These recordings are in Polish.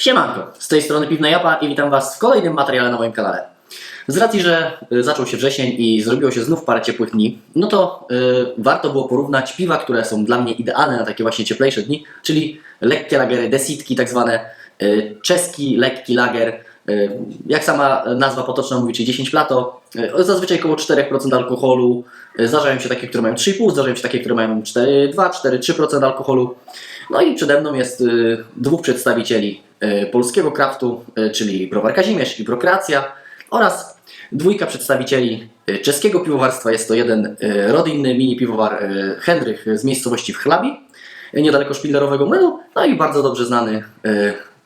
Siemanko, z tej strony Piwna Japa i witam Was w kolejnym materiale na moim kanale. Z racji, że y, zaczął się wrzesień i zrobiło się znów parę ciepłych dni, no to y, warto było porównać piwa, które są dla mnie idealne na takie właśnie cieplejsze dni, czyli lekkie lagery, desitki tak zwane, y, czeski lekki lager, y, jak sama nazwa potoczna mówi, czyli 10 plato, y, zazwyczaj około 4% alkoholu, y, zdarzają się takie, które mają 3,5, zdarzają się takie, które mają 4,2, 4,3% alkoholu. No i przede mną jest y, dwóch przedstawicieli polskiego kraftu, y, czyli browar Kazimierz i Prokreacja oraz dwójka przedstawicieli y, czeskiego piwowarstwa. Jest to jeden rodzinny mini piwowar Henrych z miejscowości w Chlabi, niedaleko szpillerowego młynu, no i bardzo dobrze znany,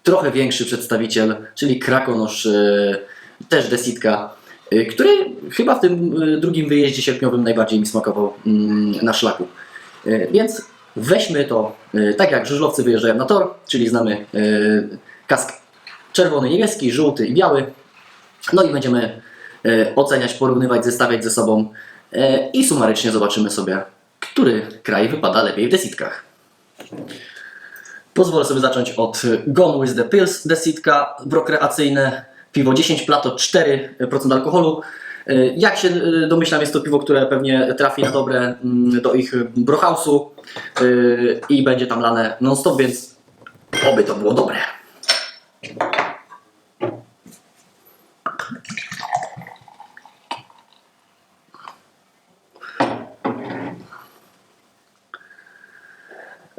trochę większy przedstawiciel, czyli Krakonosz, też desitka, który chyba w tym drugim wyjeździe sierpniowym najbardziej mi smakował mm, na szlaku. Więc weźmy to y, tak jak żużlowcy wyjeżdżają na tor, czyli znamy y, kask czerwony, niebieski, żółty i biały. No i będziemy y, oceniać, porównywać, zestawiać ze sobą i sumarycznie zobaczymy sobie, który kraj wypada lepiej w desitkach. Pozwolę sobie zacząć od Gone with the Pills desitka prokreacyjne, piwo 10 plato 4% alkoholu. Y, Jak się y, domyślam, jest to piwo, które pewnie trafi na dobre mm, do ich brohausu y, i będzie tam lane non-stop, więc oby to było dobre.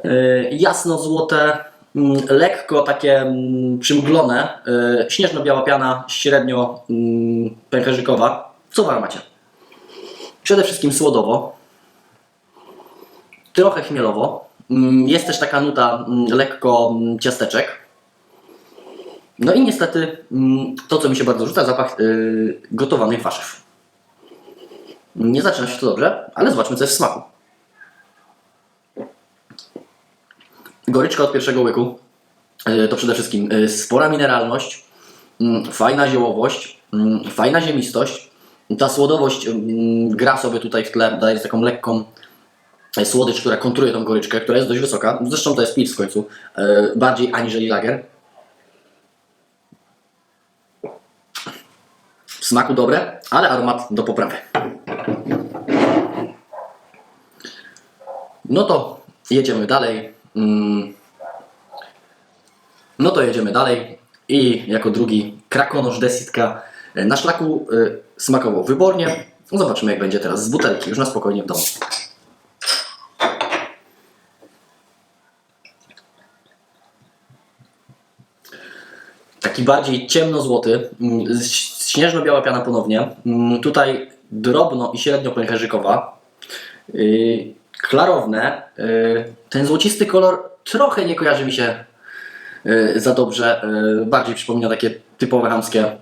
Y, jasno-złote, mm, lekko takie mm, przymglone, śnieżno-biała piana, średnio pęcherzykowa. Co w aromacie? Przede wszystkim słodowo, trochę chmielowo. Mm, Jest też taka nuta mm, lekko mm, ciasteczek. No i niestety to, co mi się bardzo rzuca, zapach y, gotowanych warzyw. Nie zaczyna się to dobrze, ale zobaczmy, co jest w smaku. Goryczka od pierwszego łyku y, to przede wszystkim y, spora mineralność, fajna ziołowość, fajna ziemistość. Ta słodowość mm, gra sobie tutaj w tle, daje taką lekką e, słodycz, która kontruje tą goryczkę, która jest dość wysoka. Zresztą to jest pils w końcu, e, bardziej aniżeli lager. W smaku dobre, ale aromat do poprawy. No to jedziemy dalej. Mm. No to jedziemy dalej. I jako drugi krakonosz desitka e, na szlaku smakował wybornie. Zobaczymy jak będzie teraz z butelki, już na spokojnie w domu. Taki bardziej ciemnozłoty, mm, śnieżno-biała piana ponownie. Mm, Tutaj drobno i średnio pęcherzykowa. Yy, klarowne. Yy, ten złocisty kolor trochę nie kojarzy mi się yy, za dobrze. Bardziej przypomina takie typowe hamskie,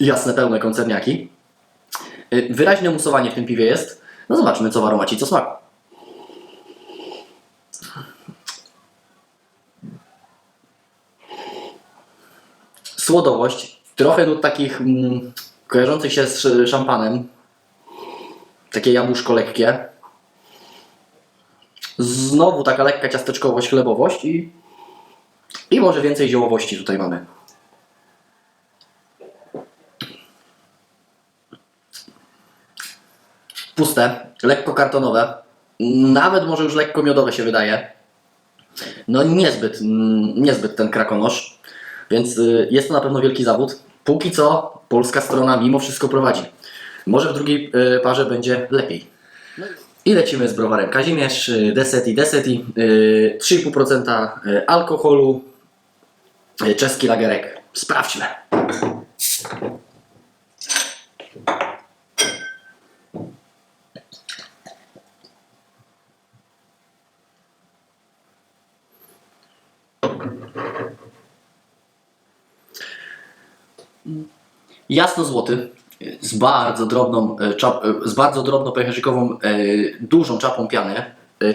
jasne, pełne koncerniaki. Yy, wyraźne musowanie w tym piwie jest. No zobaczmy co w aromacie, co smaku. Słodowość, trochę nut takich mm, kojarzących się z sz- szampanem. Takie jabłuszko lekkie. Znowu taka lekka ciasteczkowość, chlebowość i, i może więcej ziołowości tutaj mamy. Puste, lekko kartonowe, nawet może już lekko miodowe się wydaje. No niezbyt, mm, niezbyt ten krakonosz, więc y, jest to na pewno wielki zawód. Póki co polska strona mimo wszystko prowadzi. Może w drugiej y, parze będzie lepiej. I lecimy z browarem Kazimierz, y, Deseti, Deseti, y, 3,5% y, alkoholu, czeski lagerek. Sprawdźmy. Jasno-złoty, z bardzo drobną, e, e, z bardzo drobno pęcherzykową, e, dużą czapą piany.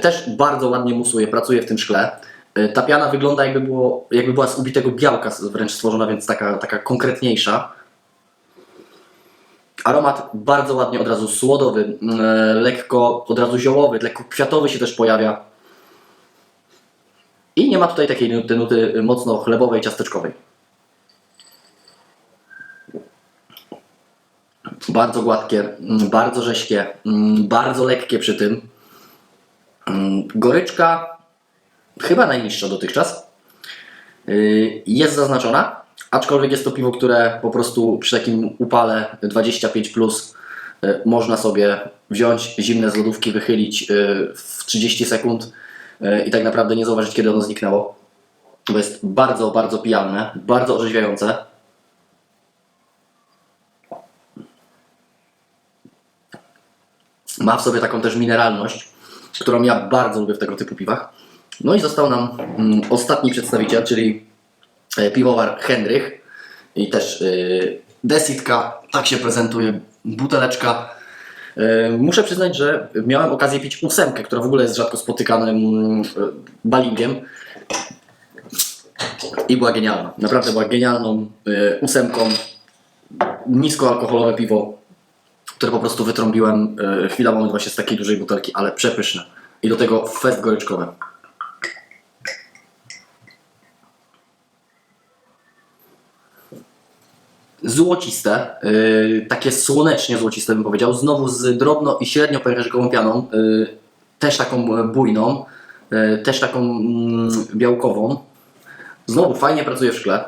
Też bardzo ładnie musuje, pracuje w tym szkle. Ta piana wygląda jakby, było, jakby była z ubitego białka wręcz stworzona, więc taka, taka konkretniejsza. Aromat bardzo ładnie od razu słodowy, lekko od razu ziołowy, lekko kwiatowy się też pojawia. I nie ma tutaj takiej nuty, nuty mocno chlebowej, ciasteczkowej. Bardzo gładkie, mm, bardzo rześkie, mm, bardzo lekkie przy tym. Mm, Goryczka chyba najniższa dotychczas. Yy, Jest zaznaczona, aczkolwiek jest to piwo, które po prostu przy takim upale 25 plus yy, można sobie wziąć zimne z lodówki, wychylić yy, w 30 sekund i tak naprawdę nie zauważyć, kiedy ono zniknęło. Bo jest bardzo, bardzo pijalne, bardzo orzeźwiające. Ma w sobie taką też mineralność, którą ja bardzo lubię w tego typu piwach. No i został nam mm, ostatni przedstawiciel, czyli e, piwowar Henrych. I też yy, desitka, tak się prezentuje, buteleczka. E, Muszę przyznać, że miałem okazję pić ósemkę, która w ogóle jest rzadko spotykanym e, balingiem. I była genialna. Naprawdę była genialną e, ósemką. Niskoalkoholowe piwo, które po prostu wytrąbiłem e, chwila moment właśnie z takiej dużej butelki, ale przepyszne. I do tego fest goryczkowe. Złociste, yy, takie słonecznie złociste bym powiedział, znowu z drobno i średnio pęcherzykową pianą, yy, też taką bujną, yy, też taką mm, białkową. Znowu fajnie pracuje w szkle.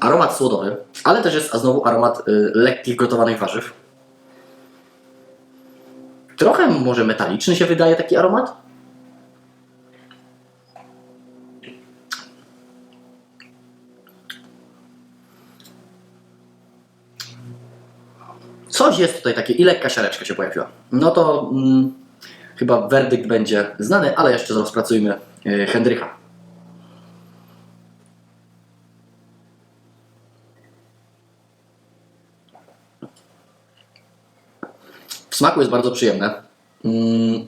Aromat słodowy, ale też jest znowu aromat y, lekkich gotowanych warzyw. Trochę może metaliczny się wydaje taki aromat. Coś jest tutaj takie i lekka siareczka się pojawiła. No to mm, chyba werdykt będzie znany, ale jeszcze rozpracujmy y, Smaku jest bardzo przyjemne. Mm,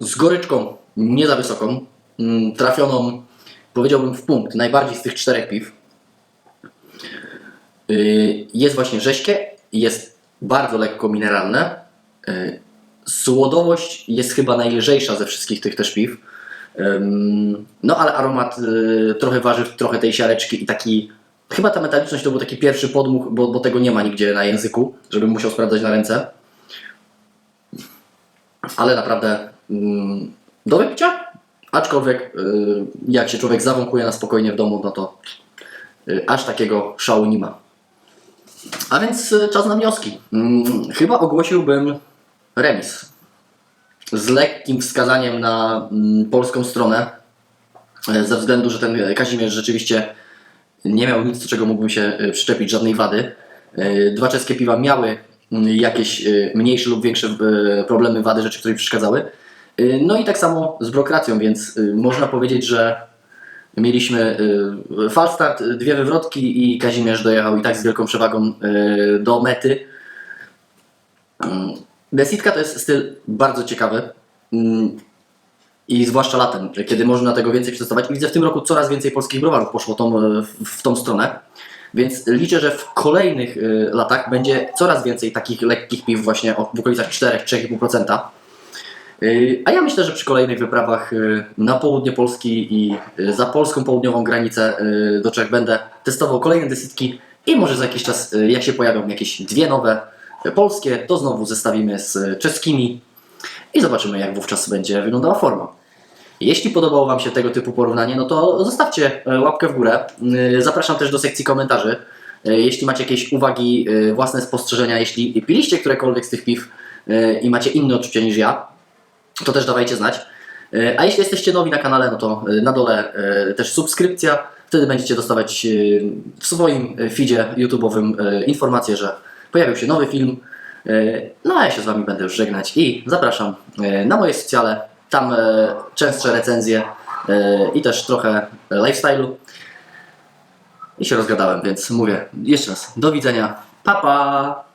Z goryczką nie za wysoką. Mm, Trafioną, powiedziałbym, w punkt. Najbardziej z tych czterech piw. Yy, Jest właśnie rześkie, jest bardzo lekko mineralne. Yy, Słodowość jest chyba najlżejsza ze wszystkich tych też piw. No ale aromat yy, trochę warzyw, trochę tej siareczki i taki. Chyba ta metaliczność to był taki pierwszy podmuch, bo, bo tego nie ma nigdzie na języku, żebym musiał sprawdzać na ręce ale naprawdę mm, do wypicia. Aczkolwiek y, jak się człowiek zawąkuje na spokojnie w domu, no to y, aż takiego szału nie ma. A więc y, czas na wnioski. Mm, chyba ogłosiłbym remis. Z lekkim wskazaniem na mm, polską stronę. e, Ze względu, że ten Kazimierz rzeczywiście nie miał nic, do czego mógłbym się e, przyczepić, żadnej wady. E, Dwa czeskie piwa miały jakieś e, mniejsze lub większe e, problemy, wady, rzeczy, które mi przeszkadzały. E, No i tak samo z brokracją, więc można powiedzieć, że mieliśmy falstart, dwie wywrotki i Kazimierz dojechał i tak z wielką przewagą do mety. Mm, Desitka to jest styl bardzo ciekawy. Mm, i zwłaszcza latem, kiedy można tego więcej przetestować. I widzę w tym roku coraz więcej polskich browarów poszło tą, w tą stronę. Więc liczę, że w kolejnych y, latach będzie coraz więcej takich lekkich piw właśnie w okolicach 4-3,5%. Y, A ja myślę, że przy kolejnych wyprawach y, na południe Polski i za polską południową granicę do Czech będę testował kolejne desytki i może za jakiś czas, jak się pojawią jakieś dwie nowe polskie, to znowu zestawimy z czeskimi i zobaczymy, jak wówczas będzie wyglądała forma. Jeśli podobało Wam się tego typu porównanie, no to zostawcie e, łapkę w górę. Y, Zapraszam też do sekcji komentarzy. Y, Jeśli macie jakieś uwagi, własne spostrzeżenia, jeśli piliście którekolwiek z tych piw i macie inne odczucia niż ja, to też dawajcie znać. A jeśli jesteście nowi na kanale, no to na dole też subskrypcja. Wtedy będziecie dostawać w swoim feedzie YouTube'owym informację, że pojawił się nowy film. No a ja się z Wami będę już żegnać i zapraszam na moje socjale. Tam y, częstsze recenzje y, i też trochę lifestyle'u. I się rozgadałem, więc mówię jeszcze raz do widzenia. Pa pa!